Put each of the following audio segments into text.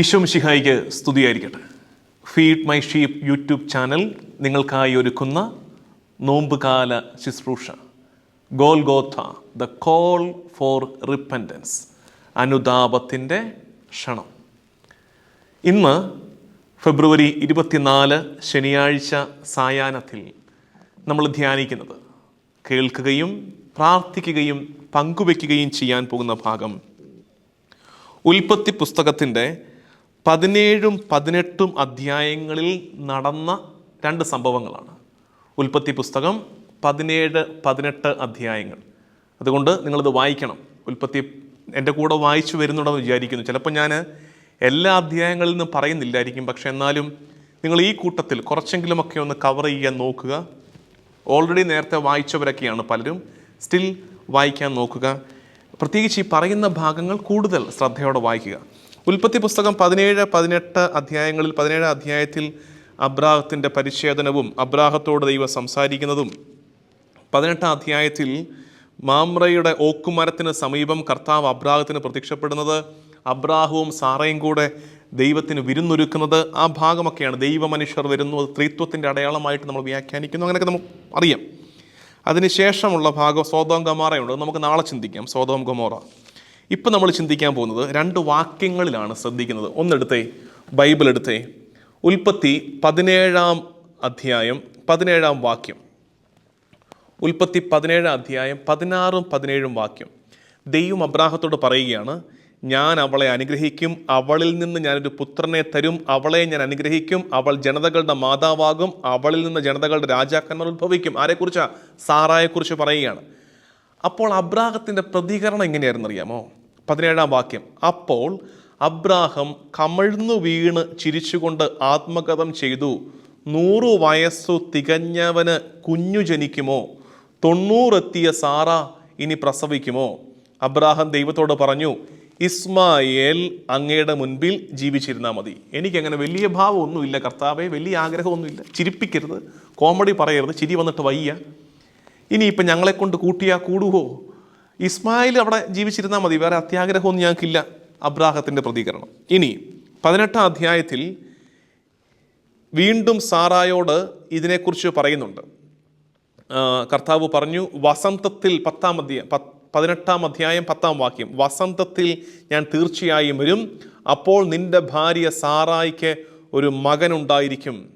ഈശോ മിഷിഹായിക്ക് സ്തുതിയായിരിക്കട്ടെ. Feed my sheep YouTube channel നിങ്ങൾക്കായി ഒരുക്കുന്ന നോമ്പുകാല ശുശ്രൂഷ. Golgotha the call for repentance അനുതാപത്തിന്റെ ക്ഷണം. ഇന്ന് ഫെബ്രുവരി ഇരുപത്തിനാല് ശനിയാഴ്ച സായാഹ്നത്തിൽ നമ്മൾ ധ്യാനിക്കുന്നത് കേൾക്കുകയും പ്രാർത്ഥിക്കുകയും പങ്കുവയ്ക്കുകയും ചെയ്യാൻ പോകുന്ന ഭാഗം ഉൽപ്പത്തി പുസ്തകത്തിന്റെ പതിനേഴും പതിനെട്ടും അധ്യായങ്ങളിൽ നടന്ന രണ്ട് സംഭവങ്ങളാണ്. ഉൽപ്പത്തി പുസ്തകം പതിനേഴ് പതിനെട്ട് അധ്യായങ്ങൾ. അതുകൊണ്ട് നിങ്ങളിത് വായിക്കണം. ഉൽപ്പത്തി എന്റെ കൂടെ വായിച്ചു വരുന്നുണ്ടെന്ന് വിചാരിക്കുന്നു. ചിലപ്പോൾ ഞാൻ എല്ലാ അധ്യായങ്ങളിൽ നിന്നും പറയുന്നില്ലായിരിക്കും. പക്ഷേ എന്നാലും നിങ്ങൾ ഈ കൂട്ടത്തിൽ കുറച്ചെങ്കിലുമൊക്കെ ഒന്ന് കവർ ചെയ്യാൻ നോക്കുക. ഓൾറെഡി നേരത്തെ വായിച്ചവരൊക്കെയാണ് പലരും. സ്റ്റിൽ വായിക്കാൻ നോക്കുക. പ്രത്യേകിച്ച് ഈ പറയുന്ന ഭാഗങ്ങൾ കൂടുതൽ ശ്രദ്ധയോടെ വായിക്കുക. ഉൽപ്പത്തി പുസ്തകം പതിനേഴ് പതിനെട്ട് അധ്യായങ്ങളിൽ പതിനേഴ് അധ്യായത്തിൽ അബ്രാഹത്തിന്റെ പരിച്ഛേദനവും അബ്രാഹത്തോട് ദൈവം സംസാരിക്കുന്നതും. പതിനെട്ടാം അധ്യായത്തിൽ മാമ്രയുടെ ഓക്കുമരത്തിന് സമീപം കർത്താവ് അബ്രാഹത്തിന് പ്രത്യക്ഷപ്പെടുന്നത് അബ്രാഹവും സാറയും കൂടെ ദൈവത്തിന് വിരുന്നൊരുക്കുന്നത്. ആ ഭാഗമൊക്കെയാണ് ദൈവമനുഷ്യർ വരുന്നു അത് സ്ത്രീത്വത്തിന്റെ അടയാളമായിട്ട് നമ്മൾ വ്യാഖ്യാനിക്കുന്നു. അങ്ങനെയൊക്കെ നമുക്ക് അറിയാം. അതിനുശേഷമുള്ള ഭാഗം സോതോം ഗമാറയുണ്ട്. നമുക്ക് നാളെ ചിന്തിക്കാം. സോതോം ഗമോറ. ഇപ്പം നമ്മൾ ചിന്തിക്കാൻ പോകുന്നത് രണ്ട് വാക്യങ്ങളിലാണ് ശ്രദ്ധിക്കുന്നത്. ഒന്നെടുത്തേ ബൈബിൾ എടുത്തേ ഉൽപ്പത്തി പതിനേഴാം അധ്യായം പതിനേഴാം വാക്യം. ഉൽപ്പത്തി പതിനേഴാം അധ്യായം പതിനാറും പതിനേഴും വാക്യം. ദൈവം അബ്രാഹത്തോട് പറയുകയാണ് ഞാൻ അവളെ അനുഗ്രഹിക്കും അവളിൽ നിന്ന് ഞാനൊരു പുത്രനെ തരും അവളെ ഞാൻ അനുഗ്രഹിക്കും അവൾ ജനതകളുടെ മാതാവാകും അവളിൽ നിന്ന് ജനതകളുടെ രാജാക്കന്മാർ ഉത്ഭവിക്കും. ആരെക്കുറിച്ചാണ് സാറായെക്കുറിച്ച് പറയുകയാണ്. അപ്പോൾ അബ്രാഹത്തിന്റെ പ്രതികരണം എങ്ങനെയായിരുന്നു അറിയാമോ? പതിനേഴാം വാക്യം. അപ്പോൾ അബ്രാഹം കമഴ്ന്നു വീണ് ചിരിച്ചുകൊണ്ട് ആത്മകഥം ചെയ്തു. നൂറു വയസ്സു തികഞ്ഞവന് കുഞ്ഞു ജനിക്കുമോ? തൊണ്ണൂറെത്തിയ സാറ ഇനി പ്രസവിക്കുമോ? അബ്രാഹം ദൈവത്തോട് പറഞ്ഞു ഇസ്മായേൽ അങ്ങയുടെ മുൻപിൽ ജീവിച്ചിരുന്നാൽ മതി. എനിക്കങ്ങനെ വലിയ ഭാവമൊന്നുമില്ല കർത്താവെ വലിയ ആഗ്രഹമൊന്നുമില്ല. ചിരിപ്പിക്കരുത് കോമഡി പറയരുത് ചിരി വന്നിട്ട് വയ്യ. ഇനിയിപ്പം ഞങ്ങളെ കൊണ്ട് കൂട്ടിയാൽ കൂടുവോ? ഇസ്മായിൽ അവിടെ ജീവിച്ചിരുന്നാൽ മതി. വേറെ അത്യാഗ്രഹമൊന്നും ഞങ്ങൾക്കില്ല. അബ്രാഹത്തിന്റെ പ്രതികരണം. ഇനി പതിനെട്ടാം അധ്യായത്തിൽ വീണ്ടും സാറായോട് ഇതിനെക്കുറിച്ച് പറയുന്നുണ്ട്. കർത്താവ് പറഞ്ഞു വസന്തത്തിൽ പത്താം അധ്യായം പതിനെട്ടാം അധ്യായം പത്താം വാക്യം വസന്തത്തിൽ ഞാൻ തീർച്ചയായും വരും. അപ്പോൾ നിന്റെ ഭാര്യ സാറായിക്ക് ഒരു മകനുണ്ടായിരിക്കും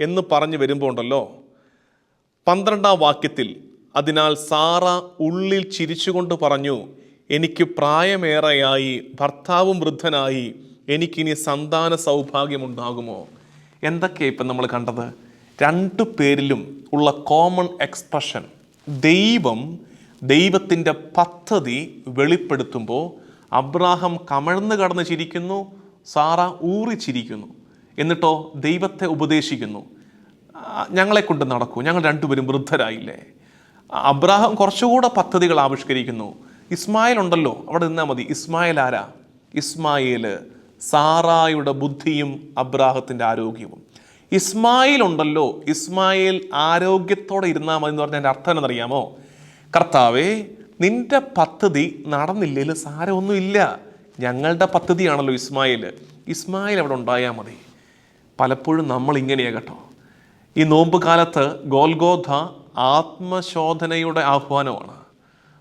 എന്ന് പറഞ്ഞു വരുമ്പോൾ ഉണ്ടല്ലോ പന്ത്രണ്ടാം വാക്യത്തിൽ അതിനാൽ സാറ ഉള്ളിൽ ചിരിച്ചുകൊണ്ട് പറഞ്ഞു എനിക്ക് പ്രായമേറെയായി ഭർത്താവും വൃദ്ധനായി എനിക്കിനി സന്താന സൗഭാഗ്യമുണ്ടാകുമോ? എന്തൊക്കെയാണ് ഇപ്പം നമ്മൾ കണ്ടത്? രണ്ടു പേരിലും ഉള്ള കോമൺ എക്സ്പ്രഷൻ ദൈവം ദൈവത്തിന്റെ പദ്ധതി വെളിപ്പെടുത്തുമ്പോൾ അബ്രാഹം കമഴ്ന്ന് കടന്ന് ചിരിക്കുന്നു സാറ ഊറിച്ചിരിക്കുന്നു എന്നിട്ടോ ദൈവത്തെ ഉപദേശിക്കുന്നു. ഞങ്ങളെ കൊണ്ട് നടക്കൂ ഞങ്ങൾ രണ്ടുപേരും വൃദ്ധരായില്ലേ? അബ്രാഹം കുറച്ചുകൂടെ പദ്ധതികൾ ആവിഷ്കരിക്കുന്നു. ഇസ്മായിൽ ഉണ്ടല്ലോ അവിടെ നിന്നാൽ മതി. ഇസ്മായിൽ ആരാ? ഇസ്മായിൽ സാറായുടെ ബുദ്ധിയും അബ്രാഹത്തിന്റെ ആരോഗ്യവും. ഇസ്മായിൽ ഉണ്ടല്ലോ. ഇസ്മായിൽ ആരോഗ്യത്തോടെ ഇരുന്നാൽ മതി എന്ന് പറഞ്ഞാൽ എന്റെ അർത്ഥം എന്നറിയാമോ? കർത്താവേ നിന്റെ പദ്ധതി നടന്നില്ലെങ്കിൽ സാരമൊന്നുമില്ല ഞങ്ങളുടെ പദ്ധതിയാണല്ലോ ഇസ്മായിൽ ഇസ്മായിൽ അവിടെ ഉണ്ടായാൽ മതി. പലപ്പോഴും നമ്മൾ ഇങ്ങനെയാ കേട്ടോ. ഈ നോമ്പ് കാലത്ത് ഗോൽഗോധ ആത്മശോധനയുടെ ആഹ്വാനമാണ്.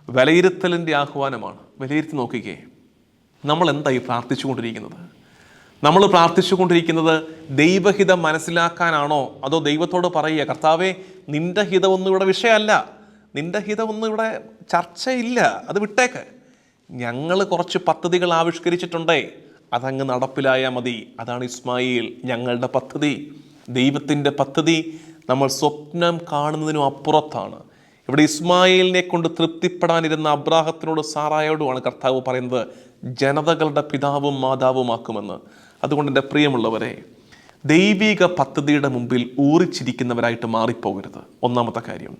വിലയിരുത്തലിന്റെ ആഹ്വാനമാണ്. വിലയിരുത്തി നോക്കിക്കേ. നമ്മൾ എന്തായി പ്രാർത്ഥിച്ചുകൊണ്ടിരിക്കുന്നത്? നമ്മൾ പ്രാർത്ഥിച്ചുകൊണ്ടിരിക്കുന്നത് ദൈവഹിതം മനസ്സിലാക്കാനാണോ? അതോ ദൈവത്തോട് പറയുക കർത്താവേ നിന്റെ ഹിതമൊന്നും ഇവിടെ വിഷയമല്ല. നിന്റെ ഹിതമൊന്നും ഇവിടെ ചർച്ചയില്ല. അത് വിട്ടേക്ക്. ഞങ്ങൾ കുറച്ച് പദ്ധതികൾ ആവിഷ്കരിച്ചിട്ടുണ്ടേ. അതങ്ങ് നടപ്പിലായാൽ മതി. അതാണ് ഇസ്മായിൽ ഞങ്ങളുടെ പദ്ധതി. ദൈവത്തിന്റെ പദ്ധതി. നമ്മൾ സ്വപ്നം കാണുന്നതിനും അപ്പുറത്താണ്. ഇവിടെ ഇസ്മായിലിനെ കൊണ്ട് തൃപ്തിപ്പെടാനിരുന്ന അബ്രാഹത്തിനോട് സാറായോടുമാണ് കർത്താവ് പറയുന്നത് ജനതകളുടെ പിതാവും മാതാവുമാക്കുമെന്ന് അതുകൊണ്ട് എന്റെ പ്രിയമുള്ളവരെ ദൈവിക പദ്ധതിയുടെ മുമ്പിൽ ഊറിച്ചിരിക്കുന്നവരായിട്ട് മാറിപ്പോകരുത്. ഒന്നാമത്തെ കാര്യം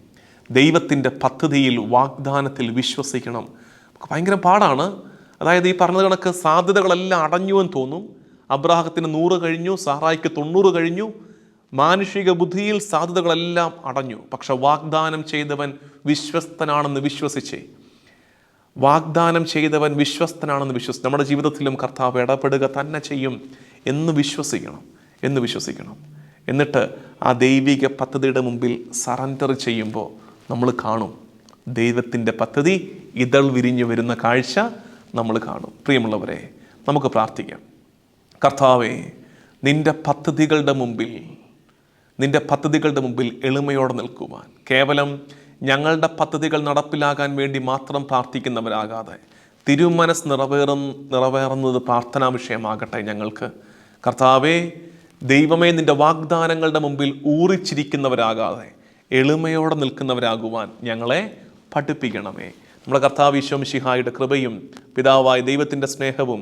ദൈവത്തിന്റെ പദ്ധതിയിൽ വാഗ്ദാനത്തിൽ വിശ്വസിക്കണം. നമുക്ക് ഭയങ്കര പാടാണ്. അതായത് ഈ പറഞ്ഞ കണക്ക് സാധ്യതകളെല്ലാം അടഞ്ഞു എന്ന് തോന്നും. അബ്രാഹത്തിന് നൂറ് കഴിഞ്ഞു സാറായിക്ക് തൊണ്ണൂറ് കഴിഞ്ഞു. മാനുഷിക ബുദ്ധിയിൽ സാധ്യതകളെല്ലാം അടഞ്ഞു. പക്ഷെ വാഗ്ദാനം ചെയ്തവൻ വിശ്വസ്തനാണെന്ന് വിശ്വസിച്ചേ. വാഗ്ദാനം ചെയ്തവൻ വിശ്വസ്തനാണെന്ന് വിശ്വസിച്ച് നമ്മുടെ ജീവിതത്തിലും കർത്താവ് ഇടപെടുക തന്നെ ചെയ്യും എന്ന് വിശ്വസിക്കണം എന്ന് വിശ്വസിക്കണം. എന്നിട്ട് ആ ദൈവിക പദ്ധതിയുടെ മുമ്പിൽ സറണ്ടർ ചെയ്യുമ്പോൾ നമ്മൾ കാണും. ദൈവത്തിന്റെ പദ്ധതി ഇതൾ വിരിഞ്ഞു വരുന്ന കാഴ്ച നമ്മൾ കാണും. പ്രിയമുള്ളവരെ നമുക്ക് പ്രാർത്ഥിക്കാം. കർത്താവേ നിന്റെ പദ്ധതികളുടെ മുമ്പിൽ നിന്റെ പദ്ധതികളുടെ മുമ്പിൽ എളിമയോടെ നിൽക്കുവാൻ. കേവലം ഞങ്ങളുടെ പദ്ധതികൾ നടപ്പിലാകാൻ വേണ്ടി മാത്രം പ്രാർത്ഥിക്കുന്നവരാകാതെ തിരുമനസ് നിറവേറും നിറവേറുന്നത് പ്രാർത്ഥനാ വിഷയമാകട്ടെ ഞങ്ങൾക്ക്. കർത്താവേ ദൈവമേ നിന്റെ വാഗ്ദാനങ്ങളുടെ മുമ്പിൽ ഊറിച്ചിരിക്കുന്നവരാകാതെ എളിമയോടെ നിൽക്കുന്നവരാകുവാൻ ഞങ്ങളെ പഠിപ്പിക്കണമേ. നമ്മുടെ കർത്താവ് ഈശോമിശിഹായുടെ കൃപയും പിതാവായ ദൈവത്തിന്റെ സ്നേഹവും